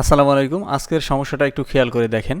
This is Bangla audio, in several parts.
আসসালামু আলাইকুম। আজকের সমস্যাটা একটু খেয়াল করে দেখেন।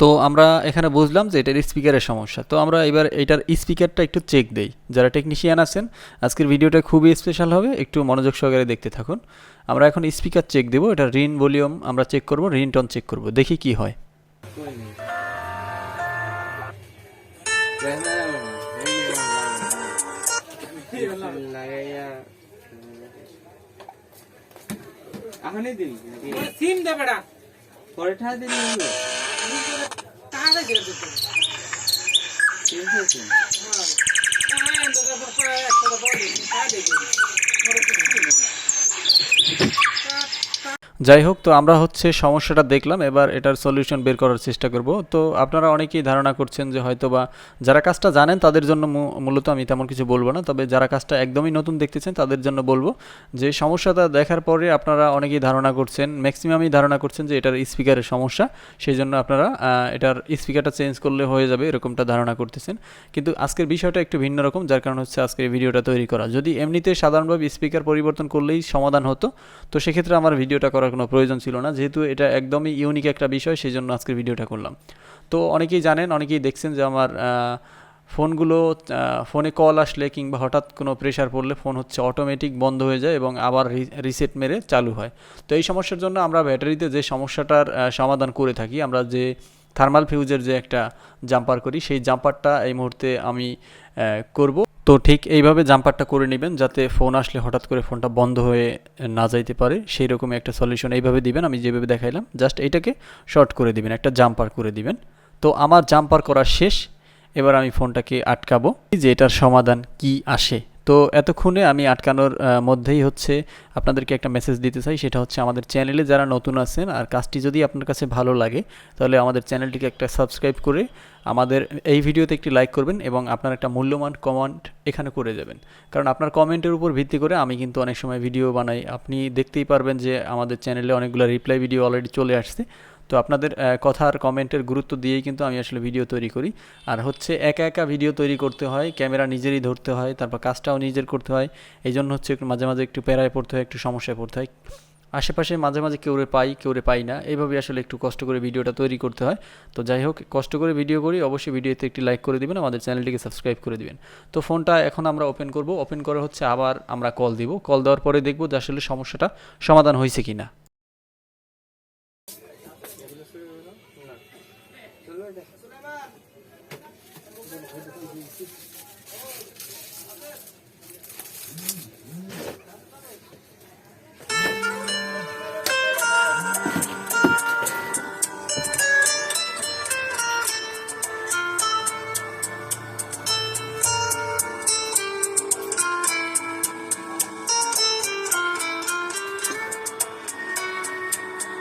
তো আমরা এখানে বুঝলাম যে এটার স্পিকারের সমস্যা। তো আমরা এবার এটার স্পিকারটা একটু চেক দেই। যারা টেকনিশিয়ান আছেন আজকের ভিডিওটা খুবই স্পেশাল হবে। একটু মনোযোগ সহকারে দেখতে থাকুন। আমরা এখন স্পিকার চেক দেবো। এটা রিন ভলিউম আমরা চেক করব রিন টন চেক করব। দেখি কি হয়। সিম দে বেড়া। পরে ঠা দিবি হলো তাহলে দিয়ে দিতে ঠিক আছে হ্যাঁ তো তো পরে একটা বলি তা দেখি পরে কিছু নেই যাই হোক তো আমরা হচ্ছে সমস্যাটা দেখলাম, এবার এটার সলিউশন বের করার চেষ্টা করব। তো আপনারা অনেকেই ধারণা করছেন যে হয়তো বা যারা কাজটা জানেন তাদের জন্য মূলত আমি তেমন কিছু বলব না, তবে যারা কাজটা একদমই নতুন দেখতেছেন তাদের জন্য বলব যে সমস্যাটা দেখার পরে আপনারা অনেকেই ধারণা করছেন ম্যাক্সিমামই ধারণা করছেন যে এটার স্পিকারের সমস্যা, সেই জন্য আপনারা এটার স্পিকারটা চেঞ্জ করলে হয়ে যাবে এরকমটা ধারণা করতেছেন। কিন্তু আজকের বিষয়টা একটু ভিন্ন রকম, যার কারণ হচ্ছে আজকের ভিডিওটা তৈরি করা। যদি এমনিতে সাধারণভাবে স্পিকার পরিবর্তন করলেই সমাধান হতো, তো সেক্ষেত্রে আমার ভিডিওটা করার কোনো প্রয়োজন ছিল না। যেহেতু এটা একদমই ইউনিক একটা বিষয় সেই জন্য আজকের ভিডিওটা করলাম। তো অনেকেই জানেন, অনেকেই দেখছেন যে আমার ফোনগুলো ফোনে কল আসলে কিংবা হঠাৎ কোনো প্রেশার পড়লে ফোন হচ্ছে অটোমেটিক বন্ধ হয়ে যায় এবং আবার রিসেট মেরে চালু হয়। তো এই সমস্যার জন্য আমরা ব্যাটারিতে যে সমস্যাটার সমাধান করে থাকি, আমরা যে থার্মাল ফিউজের যে একটা জাম্পার করি, সেই জাম্পারটা এই মুহূর্তে আমি করব। তো ঠিক এইভাবে জাম্পারটা করে নেবেন যাতে ফোন আসলে হঠাৎ করে ফোনটা বন্ধ হয়ে না যাইতে পারে। সেই রকম একটা সলিউশন এইভাবে দিবেন, আমি যেভাবে দেখাইলাম জাস্ট এইটাকে শর্ট করে দিবেন, একটা জাম্পার করে দিবেন। তো আমার জাম্পার করা শেষ, এবার আমি ফোনটাকে আটকাবো। যে এটার সমাধান কি আসে? তো এতক্ষণে আমি আটকানোর মধ্যেই হচ্ছে আপনাদেরকে একটা মেসেজ দিতে চাই, সেটা হচ্ছে আমাদের চ্যানেলে যারা নতুন আছেন আর কাজটি যদি আপনার কাছে ভালো লাগে, তাহলে আমাদের চ্যানেলটিকে একটা সাবস্ক্রাইব করে আমাদের এই ভিডিওতে একটি লাইক করবেন এবং আপনার একটা মূল্যবান কমেন্ট এখানে করে যাবেন। কারণ আপনার কমেন্টের উপর ভিত্তি করে আমি কিন্তু অনেক সময় ভিডিও বানাই। আপনি দেখতেই পারবেন যে আমাদের চ্যানেলে অনেকগুলো রিপ্লাই ভিডিও অলরেডি চলে আসছে। তো আপনাদের আহ, কথা আর কমেন্টের গুরুত্ব দিয়েই কিন্তু আমি আসলে ভিডিও তৈরি করি। আর হচ্ছে একা একা ভিডিও তৈরি করতে হয় ক্যামেরা নিজেরই ধরতে হয় তারপর কাজটাও নিজের করতে হয়। এই জন্য হচ্ছে একটু মাঝে মাঝে একটু প্যারায় পড়তে হয় একটু সমস্যায় পড়তে হয়। আশেপাশে মাঝে মাঝে কেউরে পাই কেউরে পাই না এইভাবে আসলে একটু কষ্ট করে ভিডিওটা তৈরি করতে হয়। তো যাই হোক কষ্ট করে ভিডিও করি অবশ্যই ভিডিওতে একটি লাইক করে দিবেন আমাদের চ্যানেলটিকে সাবস্ক্রাইব করে দিবেন। তো ফোনটা এখন আমরা ওপেন করব ওপেন করে হচ্ছে আবার আমরা কল দিব। কল দেওয়ার পরে দেখব যে আসলে সমস্যাটা সমাধান হয়েছে কি না Sulaiman.